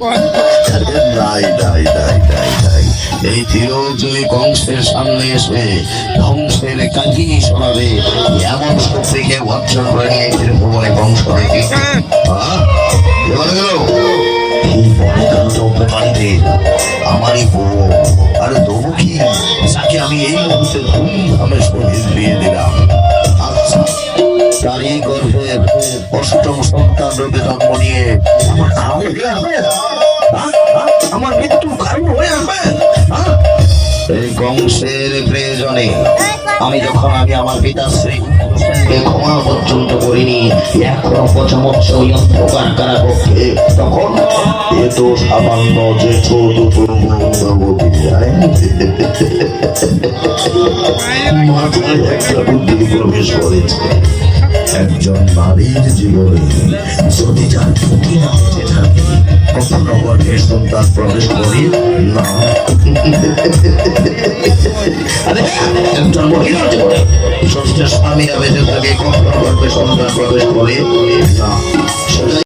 নাই নাই নাই কংসের সামনে এসে ধ্বংসের কাঠি শোনাবে। এমন শক্তিকে বর্জন করে নিয়ে ফিরে ভুবনে পানিতে আমারই বউ। আরে তবু কি? যাকে আমি এই মুহূর্তে ধুমধামে শহীদ দিয়ে দিলাম। আচ্ছা তারই গর্ভের অষ্টম সন্তান রূপে জন্ম নিয়ে আমার বংশের প্রয়োজনে আমি যখন, আমি আমার পিতাশ্রী ক্ষমা পর্যন্ত করিনি, এখনও পচামচ্ছ কারাকক্ষে তখন সামান্য প্রবেশ করেছে একজন নারীর জীবনে যদি তার ঝুঁকি না গর্ভের সন্তান প্রবেশ করে, না। একজন মহিলার জীবনে ষষ্ঠ স্বামীরা বেঁচে থাকে কখনো সন্তান প্রবেশ করে।